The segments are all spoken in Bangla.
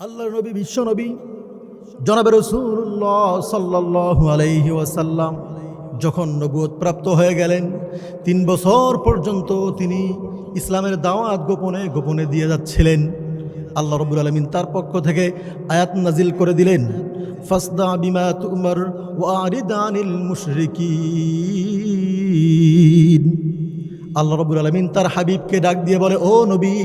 আল্লাহ নবী, বিশ্ব নবী, জনাবে রসুল্লাহ সাল্লাহ আলাইহি ওয়াসাল্লাম যখন নবুয়ত প্রাপ্ত হয়ে গেলেন, তিন বছর পর্যন্ত তিনি ইসলামের দাওয়াত গোপনে গোপনে দিয়ে যাচ্ছিলেন। আল্লাহ রবুল আলমিন তার পক্ষ থেকে আয়াত নাজিল করে দিলেন, ফাসদা বিমা তুমর ওয়ারিদানিল মুশরিকিন। আল্লাহ রবুল আলমিন তার হাবিবকে ডাক দিয়ে বলে, ও নবী,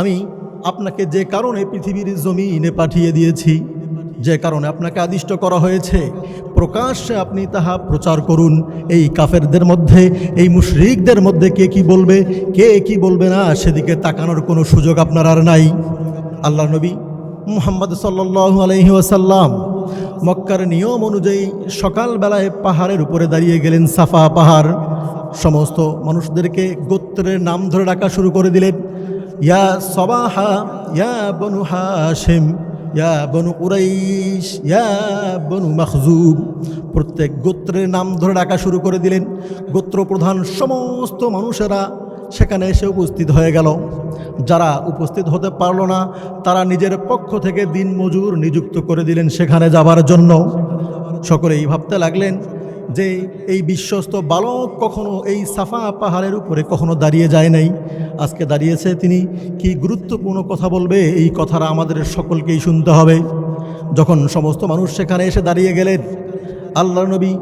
আমি আপনাকে যে কারণে পৃথিবীর জমিনে পাঠিয়ে দিয়েছি, যে কারণে আপনাকে আদিষ্ট করা হয়েছে, প্রকাশ্যে আপনি তাহা প্রচার করুন। এই কাফেরদের মধ্যে, এই মুশরিকদের মধ্যে কে কি বলবে, কে কি বলবে না, সেদিকে তাকানোর কোনো সুযোগ আপনার আর নাই। আল্লাহ নবী মুহাম্মদ সাল্লু আলহি ওয়াসাল্লাম মক্কার নিয়ম অনুযায়ী সকালবেলায় পাহাড়ের উপরে দাঁড়িয়ে গেলেন, সাফা পাহাড়। সমস্ত মানুষদেরকে গোত্রের নাম ধরে ডাকা শুরু করে দিলেন। ইয়া সবাহা, ইয়া বনু হাশেম, ইয়া বনু উরাইশ ইয়া বনু মখজুব প্রত্যেক গোত্রের নাম ধরে ডাকা শুরু করে দিলেন। গোত্র প্রধান সমস্ত মানুষেরা সেখানে এসে উপস্থিত হয়ে গেল। যারা উপস্থিত হতে পারল না, তারা নিজের পক্ষ থেকে দিন মজুর নিযুক্ত করে দিলেন সেখানে যাবার জন্য। সকলেই ভাবতে লাগলেন যে এই বিশ্বস্ত বালক কখনো এই সাফা পাহাড়ের উপরে কখনো দাঁড়িয়ে যায় নাই। আজকে দাঁড়িয়েছে তিনি। কি গুরুত্বপূর্ণ কথা বলবে এই কথাটা আমাদের সকলকেই শুনতে হবে। যখন সমস্ত মানুষ সেখানে এসে দাঁড়িয়ে গেলেন আল্লাহ নবী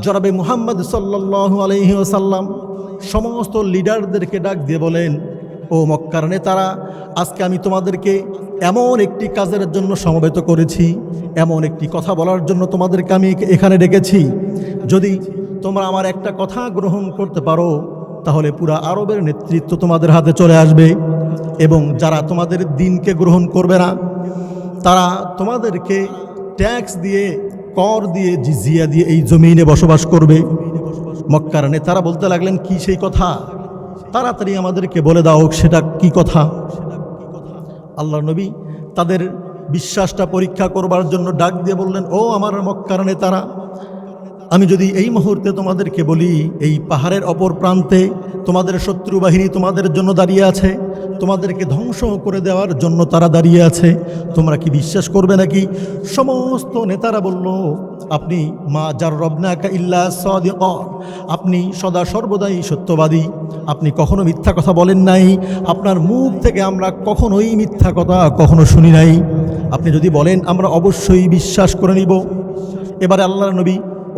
জনাবে মুহাম্মদ সাল্লাহ আলহি আসাল্লাম সমস্ত লিডারদেরকে ডাক দিয়ে বলেন, ও মক্কার নেতারা, আজকে আমি তোমাদেরকে এমন একটি কাজের জন্য সমবেত করেছি। এমন একটি কথা বলার জন্য তোমাদেরকে আমি এখানে ডেকেছি। যদি তোমরা আমার একটা কথা গ্রহণ করতে পারো, তাহলে পুরা আরবের নেতৃত্ব তোমাদের হাতে চলে আসবে এবং যারা তোমাদের দিনকে গ্রহণ করবে না, তারা তোমাদেরকে ট্যাক্স দিয়ে, কর দিয়ে, জিজিয়া দিয়ে এই জমিনে বসবাস করবে। মক্কার নেতারা বলতে লাগলেন, কি সেই কথা? তাড়াতাড়ি আমাদেরকে বলে দাও, সেটা কি কথা? আল্লাহ নবী তাদের বিশ্বাসটা পরীক্ষা করবার জন্য ডাক দিয়ে বললেন, ও আমার মক্কার নেতারা আমি যদি এই মুহূর্তে তোমাদেরকে বলি, এই পাহাড়ের অপর প্রান্তে তোমাদের শত্রু বাহিনী তোমাদের জন্য দাঁড়িয়ে আছে, তোমাদেরকে ধ্বংস করে দেওয়ার জন্য তারা দাঁড়িয়ে আছে, তোমরা কি বিশ্বাস করবে নাকি? সমস্ত নেতারা বলল, আপনি মা যার রবনাকা ইল্লা সদিক আপনি সদা সর্বদাই সত্যবাদী, আপনি কখনো মিথ্যা কথা বলেন নাই, আপনার মুখ থেকে আমরা কখনোই মিথ্যা কথা কখনো শুনি নাই। আপনি যদি বলেন, আমরা অবশ্যই বিশ্বাস করে নিব। এবারে আল্লাহর নবী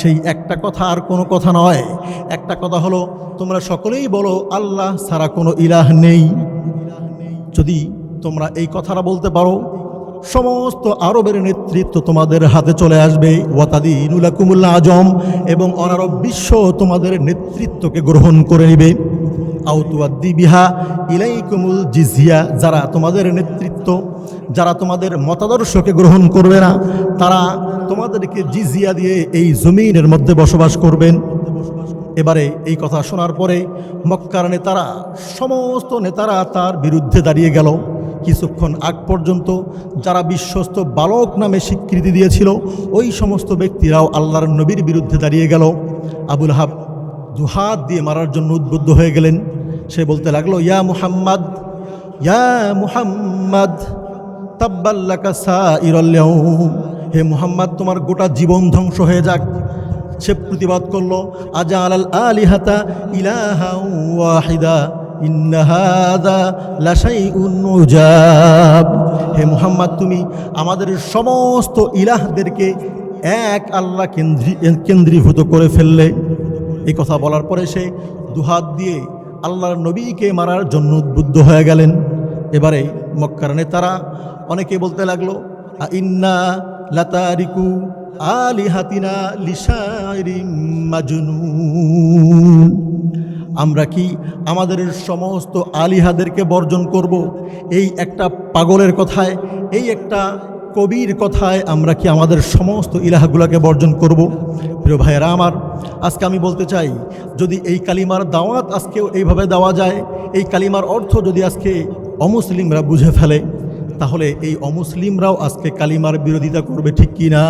সেই একটা কথা আর কোনো কথা নয়। একটা কথা হলো, তোমরা সকলেই বলো, আল্লাহ ছাড়া কোনো ইলাহ নেই। যদি তোমরা এই কথাটা বলতে পারো, সমস্ত আরবের নেতৃত্ব তোমাদের হাতে চলে আসবে। ওয়াতাদিনুলাকুমুল্লা আজম এবং অনারব বিশ্ব তোমাদের নেতৃত্বকে গ্রহণ করে নেবে। আউতুয়াদ্দি বিহা ইলাইকুমুল জিজিয়া, যারা তোমাদের নেতৃত্ব, যারা তোমাদের মতাদর্শকে গ্রহণ করবে না, তারা তোমাদেরকে জিজিয়া দিয়ে এই জমিনের মধ্যে বসবাস করবেন। এবারে এই কথা শোনার পরে মক্কার নেতারা, সমস্ত নেতারা তার বিরুদ্ধে দাঁড়িয়ে গেল। কিছুক্ষণ আগ পর্যন্ত যারা বিশ্বস্ত বালক নামে স্বীকৃতি দিয়েছিল, ওই সমস্ত ব্যক্তিরাও আল্লাহর নবীর বিরুদ্ধে দাঁড়িয়ে গেল। আবুল হাব দুহাত দিয়ে মারার জন্য উদ্বুদ্ধ হয়ে গেলেন। সে বলতে লাগল, ইয়া মুহাম্মদ ইয়া মুহাম্মদ তাব্বাল্লাকা সাইরাল্লাহুম হে মুহাম্মদ, তোমার গোটা জীবন ধ্বংস হয়ে যাক। সে প্রতিবাদ করল আজা আলাল আলিহাতা ইলাহা ওয়াহিদা হে মুহাম্মদ, তুমি আমাদের সমস্ত ইলাহদেরকে এক আল্লাহ কেন্দ্রী, কেন্দ্রীভূত করে ফেললে। এই কথা বলার পরে সে দুহাত দিয়ে আল্লাহর নবীকে মারার জন্য উদ্বুদ্ধ হয়ে গেলেন। এবারে মক্কার নেতারা অনেকে বলতে লাগল ইন্না লাতারিকু আলিহাতিনা মাজনুন। আমরা কি আমাদের সমস্ত আলিহাদেরকে বর্জন করব? এই একটা পাগলের কথায়, এই একটা কবির কথায় আমরা কি আমাদের সমস্ত ইলাহাগুলাকে বর্জন করব? প্রিয় ভাইয়েরা আমার, আজকে আমি বলতে চাই, যদি এই কালিমার দাওয়াত আজকেও এইভাবে দেওয়া যায়, এই কালিমার অর্থ যদি আজকে অমুসলিমরা বুঝে ফেলে, তাহলে এই অমুসলিমরাও আজকে কালিমার বিরোধিতা করবে ঠিক কি না